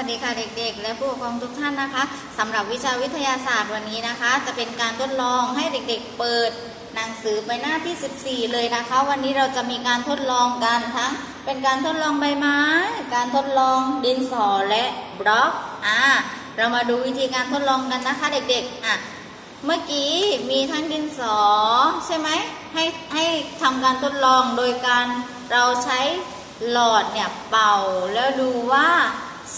วัสดีค่ะเด็ก ๆ และผู้ปกครองทุกท่านนะคะสำหรับวิชาวิทยาศาสตร์วันนี้นะคะ จะเป็นการทดลองให้เด็กๆ เปิดหนังสือไปหน้าที่ 14 เลยนะคะ วันนี้เราจะมีการทดลองกันทั้งเป็นการทดลองใบไม้ การทดลองดินสอและบล็อกอ่าเรามาดูวิธีการทดลองกันนะคะ เด็กๆอะเมื่อกี้มีทั้งดินสอใช่ไหมให้ให้ทำการทดลองโดยการเราใช้หลอดเนี่ยเป่าแล้วดูว่า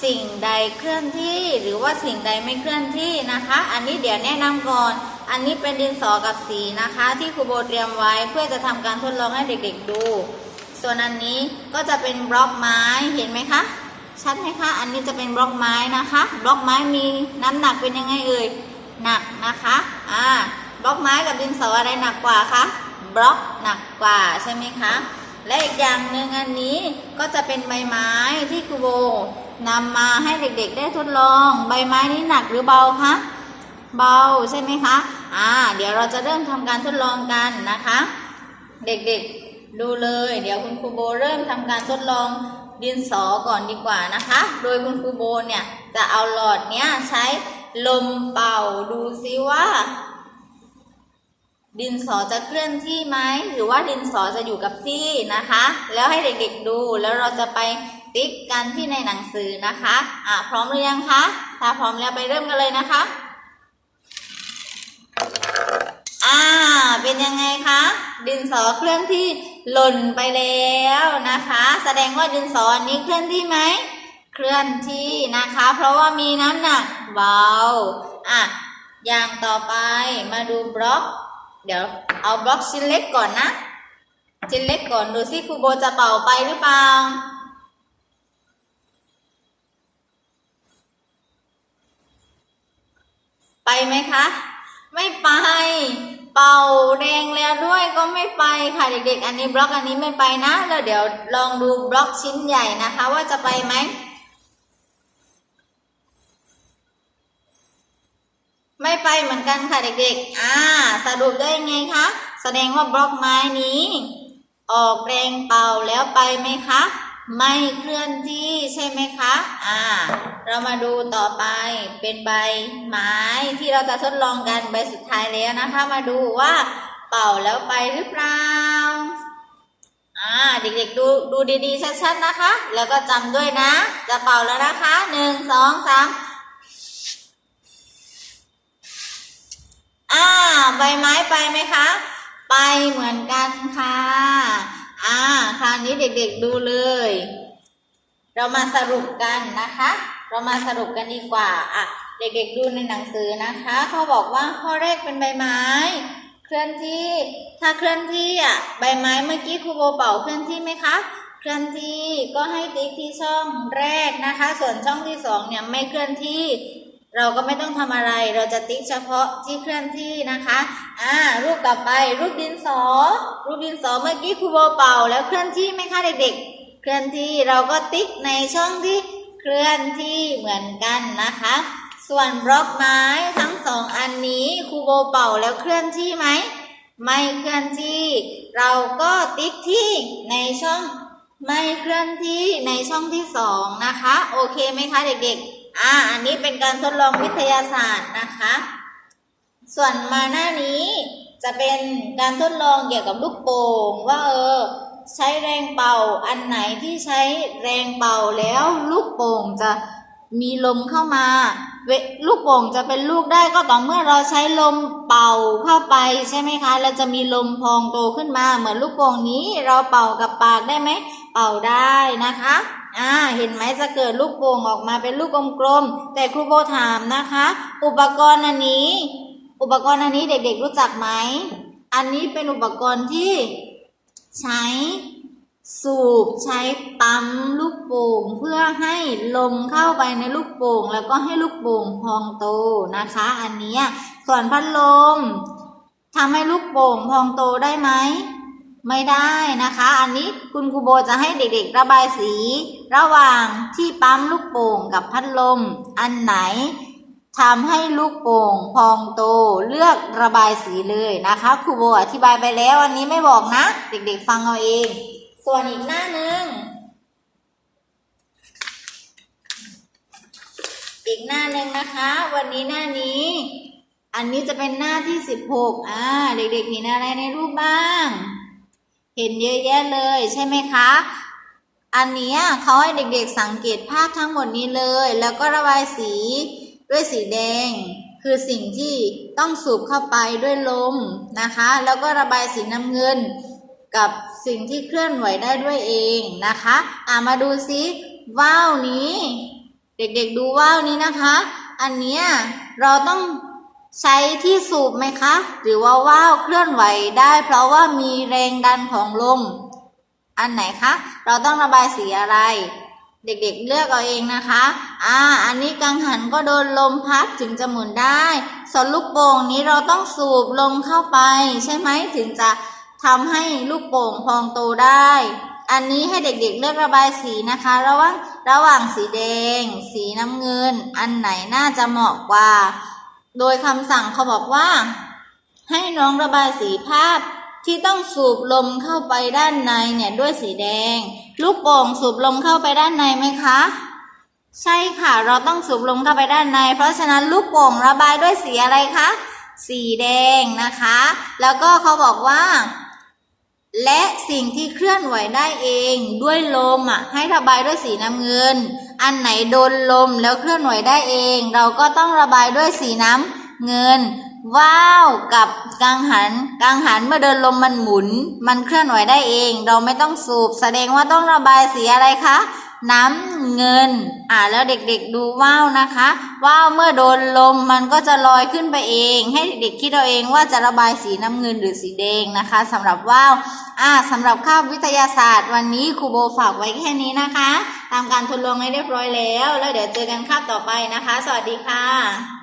สิ่งใดเคลื่อนที่หรือว่าสิ่งใดไม่เคลื่อนที่นะคะ อันนี้เดี๋ยวแนะนำก่อน อันนี้เป็นดินสอกับสีนะคะ ที่ครูโบเตรียมไว้เพื่อจะทำการทดลองให้เด็กๆดู ส่วนอันนี้ก็จะเป็นบล็อกไม้เห็นไหมคะชัดไหมคะ อันนี้จะเป็นบล็อกไม้นะคะ บล็อกไม้มีน้ำหนักเป็นยังไงเอ่ยหนักนะคะอ่าบล็อกไม้กับดินสออะไรหนักกว่าคะบล็อกหนักกว่าใช่ไหมคะและอีกอย่างหนึ่งอันนี้ก็จะเป็นใบไม้ที่ครูโบ นำมาให้เด็กๆ ได้ทดลองใบไม้นี้หนักหรือเบาคะเบาใช่ไหมคะอ่าเดี๋ยวเราจะเริ่มทำการทดลองกันนะคะ เด็กๆดูเลย เดี๋ยวคุณครูโบเริ่มทำการทดลองดินสอก่อนดีกว่านะคะ โดยคุณครูโบเนี่ยจะเอาหลอดเนี้ยใช้ลมเป่าดูซิว่า ดินสอจะเคลื่อนที่ไหมหรือว่าดินสอจะอยู่กับที่นะคะ แล้วให้เด็กๆดูแล้วเราจะไป ติ๊กกันที่ในหนังสือนะคะอะพร้อมหรือยังคะ ถ้าพร้อมแล้วไปเริ่มกันเลยนะคะ อ่า เป็นยังไงคะ ดินสอเคลื่อนที่หล่นไปแล้วนะคะ แสดงว่าดินสออันนี้เคลื่อนที่ไหม เคลื่อนที่นะคะ เพราะว่ามีน้ำหนักเบา อะ อย่างต่อไปมาดูบล็อก เดี๋ยวเอาบล็อกชิ้นเล็กก่อนนะ ชิ้นเล็กก่อนดูสิครูโบจะเป่าไปหรือเปล่า ไปไหมคะ ไม่ไป เป่าแรงแล้วด้วยก็ไม่ไปค่ะเด็กๆ อันนี้บล็อกอันนี้ไม่ไปนะแล้วเดี๋ยวลองดูบล็อกชิ้นใหญ่นะคะ ว่าจะไปไหมไม่ไปเหมือนกันค่ะเด็กๆ อ่า สรุปได้ยังไงคะ แสดงว่าบล็อกไม้นี้ ออกแรงเป่าแล้วไปไหมคะ ไม่เคลื่อนที่ใช่ไหมคะ อ่า เรามาดูต่อไปเป็นใบไม้ที่เราจะทดลองกันใบสุดท้ายแล้วนะคะ มาดูว่าเป่าแล้วไปหรือเปล่าอ่าเด็กๆดูดูดีๆชัดๆนะคะ แล้วก็จำด้วยนะ จะเป่าแล้วนะคะหนึ่งสองสามอ่าใบไม้ไปไหมคะ ไปเหมือนกันค่ะอ่าคราวนี้เด็กๆดูเลย เรามาสรุปกันนะคะ เรามาสรุปกันดีกว่าอะเด็กๆดูในหนังสือนะคะเขาบอกว่าข้อแรกเป็นใบไม้ เคลื่อนที่ ถ้าเคลื่อนที่อะใบไม้เมื่อกี้ครูโบเป่าเคลื่อนที่ไหมคะเคลื่อนที่ก็ให้ติ๊กที่ช่องแรกนะคะ ส่วนช่องที่สองเนี่ยไม่เคลื่อนที่ เราก็ไม่ต้องทำอะไร เราจะติ๊กเฉพาะที่เคลื่อนที่นะคะอ่ารูปต่อไปรูปดินสอ รูปดินสอเมื่อกี้ครูโบเป่าแล้วเคลื่อนที่ไหมคะเด็กๆ เคลื่อนที่เราก็ติ๊กในช่องที่ เคลื่อนที่เหมือนกันนะคะ ส่วนบล็อกไม้ทั้งสองอันนี้ครูโบเป่าแล้วเคลื่อนที่ไหม ไม่เคลื่อนที่ เราก็ติ๊กที่ในช่องไม่เคลื่อนที่ในช่องที่สองนะคะ โอเคไหมคะเด็กๆ อ่า อันนี้เป็นการทดลองวิทยาศาสตร์นะคะ ส่วนมาหน้านี้จะเป็นการทดลองเกี่ยวกับลูกโป่งว่าเออ ใช้แรงเป่า อันไหนที่ใช้แรงเป่าแล้วลูกโป่งจะมีลมเข้ามาเวลูกโป่งจะเป็นลูกได้ก็ต่อเมื่อเราใช้ลมเป่าเข้าไปใช่ไหมคะแล้วจะมีลมพองโตขึ้นมา เหมือนลูกโป่งนี้เราเป่ากับปากได้ไหมเป่าได้นะคะอ่าเห็นไหมจะเกิดลูกโป่งออกมาเป็นลูกกลมๆแต่ครูโบถามนะคะ อุปกรณ์อันนี้ อุปกรณ์อันนี้เด็กๆรู้จักไหมอันนี้เป็นอุปกรณ์ที่ ใช้สูบใช้ปั๊มลูกโป่งเพื่อให้ลมเข้าไปในลูกโป่งแล้วก็ให้ลูกโป่งพองโตนะคะ อันนี้ส่วนพัดลมทำให้ลูกโป่งพองโตได้ไหมไม่ได้นะคะ อันนี้คุณครูโบจะให้เด็กๆระบายสี ระหว่างที่ปั๊มลูกโป่งกับพัดลม อันไหน ทำให้ลูกโป่งพองโตเลือกระบายสีเลยนะคะครูโบอธิบายไปแล้วอันนี้ไม่บอกนะ เด็กๆฟังเอาเอง ส่วนอีกหน้าหนึ่งอีกหน้าหนึ่งนะคะ วันนี้หน้านี้ อันนี้จะเป็นหน้าที่สิบหกอ่าเด็กๆเห็นอะไรในรูปบ้าง เห็นเยอะแยะเลยใช่ไหมคะ อันนี้เขาให้เด็กๆสังเกตภาพทั้งหมดนี้เลย แล้วก็ระบายสี ด้วยสีแดง คือสิ่งที่ต้องสูบเข้าไปด้วยลมนะคะ แล้วก็ระบายสีน้ำเงิน กับสิ่งที่เคลื่อนไหวได้ด้วยเองนะคะอ่ามาดูซิว่าวนี้ เด็กๆดูว่าวนี้นะคะ อันเนี้ยเราต้องใช้ที่สูบไหมคะ หรือว่าว่าวเคลื่อนไหวได้ เพราะว่ามีแรงดันของลม อันไหนคะ เราต้องระบายสีอะไร เด็กๆเลือกเอาเองนะคะ อ่า อันนี้กังหันก็โดนลมพัดถึงจะหมุนได้ ส่วนลูกโป่งนี้เราต้องสูบลมเข้าไป ใช่ไหมถึงจะทำให้ลูกโป่งพองโตได้ อันนี้ให้เด็กๆเลือกระบายสีนะคะ ระหว่างระหว่างสีแดง สีน้ำเงิน อันไหนน่าจะเหมาะกว่า โดยคำสั่งเขาบอกว่า ให้น้องระบายสีภาพ ที่ต้องสูบลมเข้าไปด้านในเนี่ยด้วยสีแดง ลูกโป่งสูบลมเข้าไปด้านในไหมคะ ใช่ค่ะเราต้องสูบลมเข้าไปด้านใน เพราะฉะนั้นลูกโป่งระบายด้วยสีอะไรคะสีแดงนะคะ แล้วก็เขาบอกว่า และสิ่งที่เคลื่อนไหวได้เองด้วยลมอะให้ระบายด้วยสีน้ำเงิน อันไหนโดนลมแล้วเคลื่อนไหวได้เอง เราก็ต้องระบายด้วยสีน้ำเงิน ว่าวกับกังหัน กังหันเมื่อเดินลมมันหมุน มันเคลื่อนไหวได้เอง เราไม่ต้องสูบ แสดงว่าต้องระบายสีอะไรคะ น้ำเงิน อ่าแล้วเด็กๆดูว่าวนะคะว่าวเมื่อโดนลมมันก็จะลอยขึ้นไปเอง ให้เด็กๆคิดเอาเองว่าจะระบายสีน้ำเงินหรือสีแดงนะคะสำหรับว่าวอ่าสำหรับคาบวิทยาศาสตร์ วันนี้ครูโบฝากไว้แค่นี้นะคะ ตามการทดลองให้เรียบร้อยแล้ว แล้วเดี๋ยวเจอกันคาบต่อไปนะคะ สวัสดีค่ะ